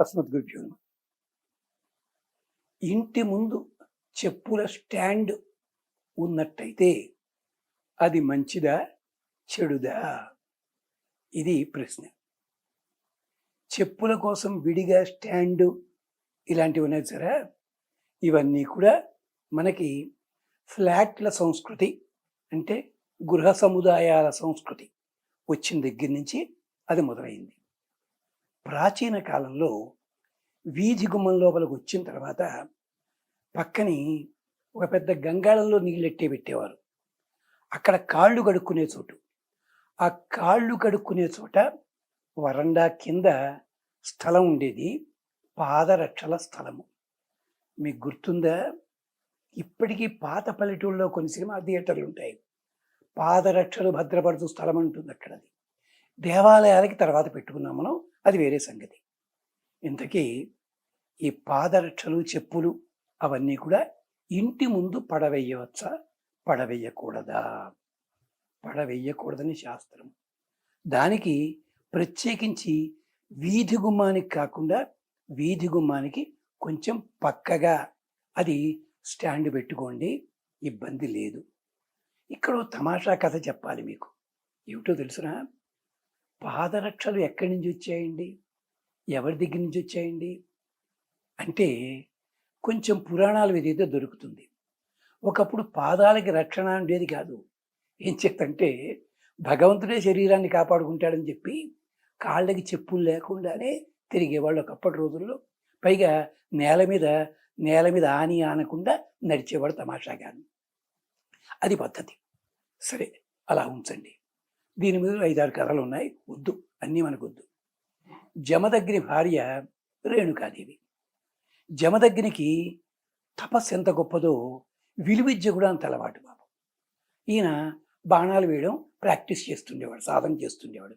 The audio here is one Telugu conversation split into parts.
అస్మత్ నమః. ఇంటి ముందు చెప్పుల స్టాండ్ ఉన్నట్టయితే అది మంచిదా చెడుదా? ఇది ప్రశ్న. చెప్పుల కోసం విడిగా స్టాండ్ ఇలాంటివి ఉన్నాయి సరే? ఇవన్నీ కూడా మనకి ఫ్లాట్ల సంస్కృతి అంటే గృహ సముదాయాల సంస్కృతి వచ్చిన దగ్గర నుంచి అది మొదలైంది. ప్రాచీన కాలంలో వీధి గుమ్మం లోపలికి వచ్చిన తర్వాత పక్కని ఒక పెద్ద గంగాళంలో నీళ్ళెట్టే పెట్టేవారు. అక్కడ కాళ్ళు కడుక్కునే చోటు. ఆ కాళ్ళు కడుక్కునే చోట వరండా కింద స్థలం ఉండేది. పాదరక్షల స్థలము. మీకు గుర్తుందా? ఇప్పటికీ పాత పల్లెటూళ్ళలో కొన్ని సినిమా థియేటర్లు ఉంటాయి. పాదరక్షలు భద్రపడుతూ స్థలం ఉంటుంది అక్కడ అది దేవాలయాలకి తర్వాత పెట్టుకున్నాం మనం. అది వేరే సంగతి. ఇంతకీ ఈ పాదరక్షలు చెప్పులు అవన్నీ కూడా ఇంటి ముందు పడవేయవచ్చా? పడవేయకూడదా? పడవేయకూడదని శాస్త్రం. దానికి ప్రత్యేకించి వీధి గుమ్మానికి కాకుండా వీధి గుమ్మానికి కొంచెం పక్కగా అది స్టాండ్ పెట్టుకోండి ఇబ్బంది లేదు. ఇక్కడ తమాషా కథ చెప్పాలి మీకు. ఏమిటో తెలుసునా పాదరక్షలు ఎక్కడి నుంచి వచ్చాయండి? ఎవరి దగ్గర నుంచి వచ్చాయండి? అంటే కొంచెం పురాణాలు ఏదైతే దొరుకుతుంది. ఒకప్పుడు పాదాలకి రక్షణ ఉండేది కాదు. ఏం చెప్తంటే భగవంతుడే శరీరాన్ని కాపాడుకుంటాడని చెప్పి కాళ్ళకి చెప్పులు లేకుండానే తిరిగేవాళ్ళు ఒకప్పటి రోజుల్లో. పైగా నేల మీద నేల మీద ఆని ఆనకుండా నడిచేవాడు తమాషాగాను. అది పద్ధతి. సరే అలా ఉంచండి. దీని మీద ఐదారు కథలు ఉన్నాయి. వద్దు అన్నీ మనకు వద్దు జమదగ్ని భార్య రేణుకాదేవి. జమదగ్నికి తపస్సు ఎంత గొప్పదో విలువిద్య కూడా అంత అలవాటు బాబు. ఈయన బాణాలు వేయడం ప్రాక్టీస్ చేస్తుండేవాడు సాధన చేస్తుండేవాడు.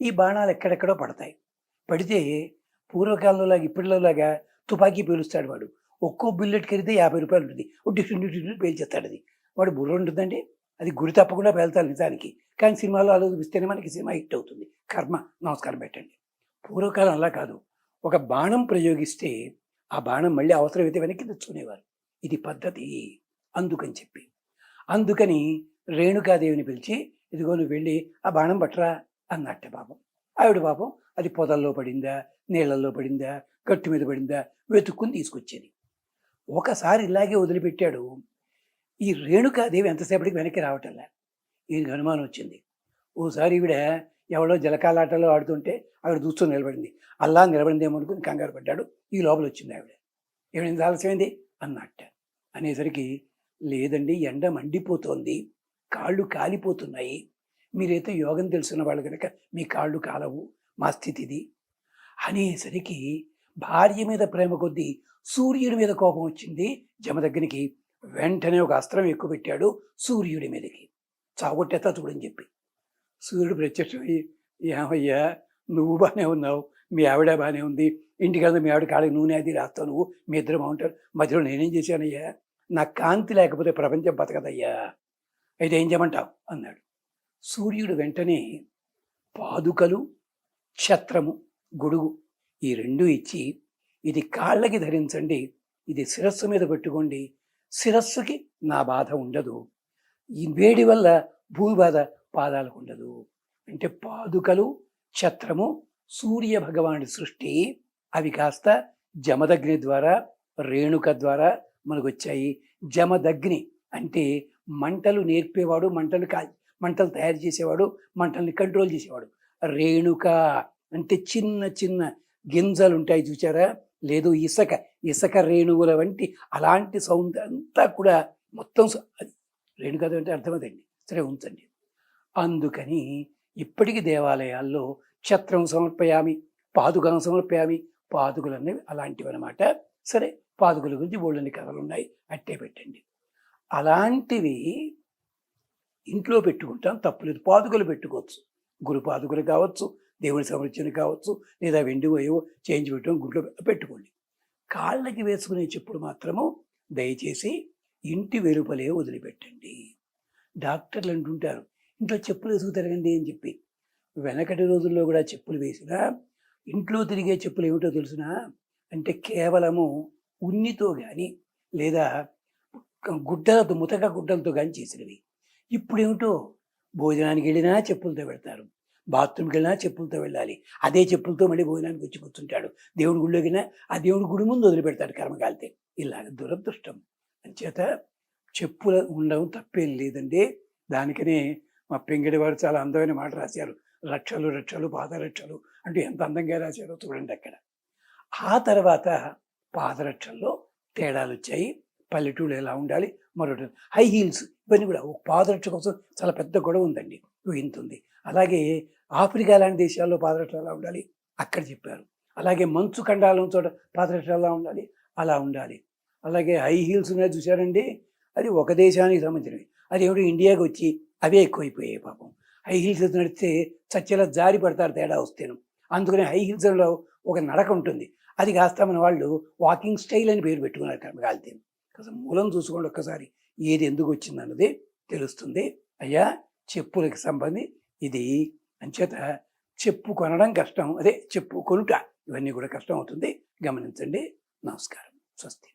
ఈ బాణాలు ఎక్కడెక్కడో పడతాయి. పడితే పూర్వకాలంలోలాగా ఇప్పటిలోలాగా తుపాకీ పేలుస్తాడు వాడు. ఒక్కో బుల్లెట్ కరిగితే యాభై రూపాయలు ఉంటుంది ఒక డిఫరెంట్ డిఫరెంట్ పేల్చేస్తాడు అది వాడు బుర్ర ఉంటుందండి? అది గురి తప్పకుండా వెళ్తారు నిజానికి. కానీ సినిమాలో అలా చూపిస్తేనే మనకి సినిమా హిట్ అవుతుంది. కర్మ నమస్కారం పెట్టండి. పూర్వకాలం అలా కాదు. ఒక బాణం ప్రయోగిస్తే ఆ బాణం మళ్ళీ అవసరమైతే వెనక్కి తెచ్చుకునేవారు. ఇది పద్ధతి. అందుకని చెప్పి. అందుకని రేణుకాదేవిని పిలిచి ఇదిగో నువ్వు వెళ్ళి ఆ బాణం పట్టరా అన్నట్ట పాపం. ఆవిడ పాపం అది పొదల్లో పడిందా నీళ్ళల్లో పడిందా గట్టు మీద పడిందా వెతుక్కుని తీసుకొచ్చేది. ఒకసారి ఇలాగే వదిలిపెట్టాడు. ఈ రేణుకాదేవి ఎంతసేపటికి వెనక్కి రావటం లేదు. ఈయనకి అనుమానం వచ్చింది. ఓసారి ఈవిడ ఎవడో జలకాలాటలో ఆడుతుంటే ఆవిడ చూస్తూ నిలబడింది. అల్లా నిలబడిందేమో అనుకుని కంగారు పడ్డాడు. ఈ లోపల వచ్చింది ఆవిడ. ఏమైంది ఆలస్యమైంది? అన్నట్ట. అనేసరికి లేదండి ఎండ మండిపోతోంది. కాళ్ళు కాలిపోతున్నాయి. మీరైతే యోగం తెలుసున్న వాళ్ళు కనుక మీ కాళ్ళు కాలవు. మా స్థితి ఇది అనేసరికి భార్య మీద ప్రేమ కొద్దీ సూర్యుడి మీద కోపం వచ్చింది జమదగ్నికి. వెంటనే ఒక అస్త్రం ఎక్కువ పెట్టాడు సూర్యుడి మీదకి. చావొట్టేస్తా చూడని చెప్పి. సూర్యుడు ప్రత్యక్షమై ఏమయ్యా నువ్వు బాగానే ఉన్నావు. మీ ఆవిడ బాగానే ఉంది. ఇంటికి మీ ఆవిడ కాళ్ళకి నూనె అది రాస్తావు నువ్వు. మీ ఇద్దరు బాగుంటారు. మధ్యలో నేనేం చేశానయ్యా? నా కాంతి లేకపోతే ప్రపంచం బతకదయ్యా. అయితే ఏం చేయమంటావు? అన్నాడు. సూర్యుడు వెంటనే పాదుకలు ఛత్రము గొడుగు ఈ రెండు ఇచ్చి ఇది కాళ్ళకి ధరించండి. ఇది శిరస్సు మీద పెట్టుకోండి. శిరస్సుకి నా బాధ ఉండదు. ఈ వేడి వల్ల భూమి బాధ పాదాలకు ఉండదు. అంటే పాదుకలు ఛత్రము సూర్య భగవానుడి సృష్టి అవి కాస్త జమదగ్ని ద్వారా రేణుక ద్వారా మనకు వచ్చాయి జమదగ్ని అంటే మంటలు నేర్పేవాడు మంటలు కా మంటలు తయారు చేసేవాడు మంటల్ని కంట్రోల్ చేసేవాడు. రేణుక అంటే చిన్న చిన్న గింజలు ఉంటాయి చూసారా లేదు ఇసక ఇసక రేణువుల వంటి అలాంటి సౌండ్ అంతా కూడా మొత్తం స- అది రేణుక అంటే అర్థమదండి సరే ఉంచండి. అందుకని ఇప్పటికీ దేవాలయాల్లో ఛత్రం సమర్పయామి పాదుకం సమర్పయామి పాదుకలు అనేవి అలాంటివి అనమాట సరే పాదుకల గురించి బోళ్ళని కథలు ఉన్నాయి అట్టే పెట్టండి. అలాంటివి ఇంట్లో పెట్టుకుంటాం తప్పులేదు పాదుకలు పెట్టుకోవచ్చు. గురుపాదుకులు కావచ్చు దేవుని సంరక్షణ కావచ్చు లేదా వెండి పోయో చేంజ్ పెట్టడం గుడ్లో పెట్టుకోండి. కాళ్ళకి వేసుకునే చెప్పుడు మాత్రము దయచేసి ఇంటి వెలుపలే వదిలిపెట్టండి. డాక్టర్లు అంటుంటారు ఇంట్లో చెప్పులు వేసుకు తిరగండి అని చెప్పి. వెనకటి రోజుల్లో కూడా చెప్పులు వేసినా ఇంట్లో తిరిగే చెప్పులు ఏమిటో తెలుసునా? అంటే కేవలము ఉన్నితో కానీ లేదా గుడ్డలతో ముతక గుడ్డలతో కానీ చేసినవి. ఇప్పుడు ఏమిటో భోజనానికి వెళ్ళినా చెప్పులతో పెడతారు బాత్రూమ్కి వెళ్ళినా చెప్పులతో వెళ్ళాలి. అదే చెప్పులతో మళ్ళీ భోజనానికి వచ్చి కూర్చుంటాడు. దేవుడి గుడిలోకి వెళ్ళినా ఆ దేవుడి గుడి ముందు వదిలిపెడతాడు కర్మకాలితే. ఇలాగ దురదృష్టం. అంచేత చెప్పులు ఉండడం తప్పేం లేదండి. దానికనే మా పెంగడి వారు చాలా అందమైన మాట రాశారు. లక్షలు లక్షలు పాదరక్షలు అంటే ఎంత అందంగా రాశారో చూడండి అక్కడ. ఆ తర్వాత పాదరక్షల్లో తేడాలు వచ్చాయి పల్లెటూళ్ళు ఎలా ఉండాలి మరొకటి హై హీల్స్ ఇవన్నీ కూడా ఒక పాదరక్ష కోసం చాలా పెద్ద గొడవ ఉందండి ఇంత ఉంది. అలాగే ఆఫ్రికా లాంటి దేశాల్లో పాదరక్ష ఎలా ఉండాలి? అక్కడ చెప్పారు. అలాగే మంచు ఖండాలం చోట పాదరక్ష ఎలా ఉండాలి? అలా ఉండాలి. అలాగే హై హీల్స్ ఉన్నాయి చూశారండి? అది ఒక దేశానికి సంబంధించినవి. అది ఏమిటి? ఇండియాకి వచ్చి అవే ఎక్కువైపోయాయి పాపం. హై హీల్స్ నడిస్తే చచ్చేలా జారి పడతారు తేడా వస్తేను. అందుకని హై హీల్స్లో ఒక నడక ఉంటుంది. అది కాస్త మన వాళ్ళు వాకింగ్ స్టైల్ అని పేరు పెట్టుకున్నారు కర్మకాలితే అసలు మూలం చూసుకోండి ఒక్కసారి. ఏది ఎందుకు వచ్చింది అన్నది తెలుస్తుంది. అయ్యా చెప్పులకి సంబంధి ఇది. అంచేత చెప్పు కొనడం కష్టం. అదే చెప్పు కొనుట. ఇవన్నీ కూడా కష్టం అవుతుంది. గమనించండి. నమస్కారం. స్వస్తి.